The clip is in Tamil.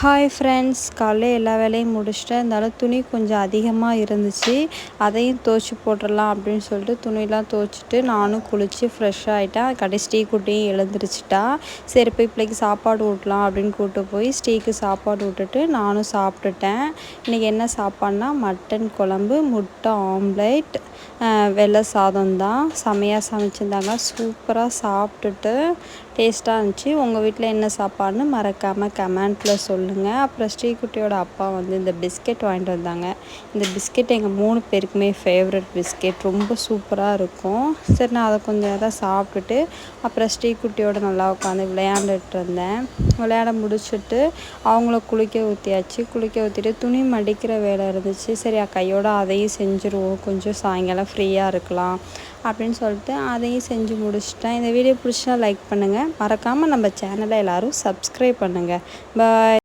ஹாய் ஃப்ரெண்ட்ஸ் காலைல எல்லா வேலையும் முடிச்சுட்டேன். இருந்தாலும் துணி கொஞ்சம் அதிகமாக இருந்துச்சு. அதையும் துவச்சி போட்டுடலாம் அப்படின்னு சொல்லிட்டு துணியெலாம் துவச்சிட்டு நானும் குளித்து ஃப்ரெஷ் ஆகிட்டேன் கடைசி ஸ்டீ குட்டியும் எழுந்திரிச்சிட்டா. சரி போய் பிள்ளைக்கு சாப்பாடு ஊட்டலாம் அப்படின்னு கூப்பிட்டு போய் ஸ்டீக்கு சாப்பாடு விட்டுட்டு நானும் சாப்பிட்டுட்டேன். இன்றைக்கி என்ன சாப்பாடுனா மட்டன் குழம்பு முட்டை ஆம்லேட் வெள்ளை சாதம் தான். செமையாக சமைச்சிருந்தாங்க. சூப்பராக சாப்பிட்டுட்டு டேஸ்ட்டாக இருந்துச்சு. உங்கள் வீட்டில் என்ன சாப்பாடுன்னு மறக்காமல் கமெண்ட்டில் சொல்லுங்கள் அப்புறம் ஸ்ரீகுட்டியோட அப்பா வந்து இந்த பிஸ்கெட் வாங்கிட்டு வந்தாங்க. இந்த பிஸ்கெட் எங்கள் மூணு பேருக்குமே ஃபேவரட் பிஸ்கெட். ரொம்ப சூப்பராக இருக்கும். சரி நான் அதை கொஞ்சம் நேரம் சாப்பிட்டுட்டு அப்புறம் ஸ்ரீகுட்டியோட நல்லா உட்காந்து விளையாண்டுட்டு இருந்தேன். விளையாட முடிச்சுட்டு அவங்கள குளிக்க ஊற்றியாச்சு குளிக்க ஊற்றிட்டு துணி மடிக்கிற வேலை இருந்துச்சு. சரி கையோட அதையும் செஞ்சுருவோம் கொஞ்சம் சாயங்காலம் ஃப்ரீயாக இருக்கலாம் அப்படின்னு சொல்லிட்டு அதையும் செஞ்சு முடிச்சிட்டேன். இந்த வீடியோ பிடிச்சா லைக் பண்ணுங்கள் மறக்காமல் நம்ம சேனலை எல்லோரும் சப்ஸ்கிரைப் பண்ணுங்கள் பாய்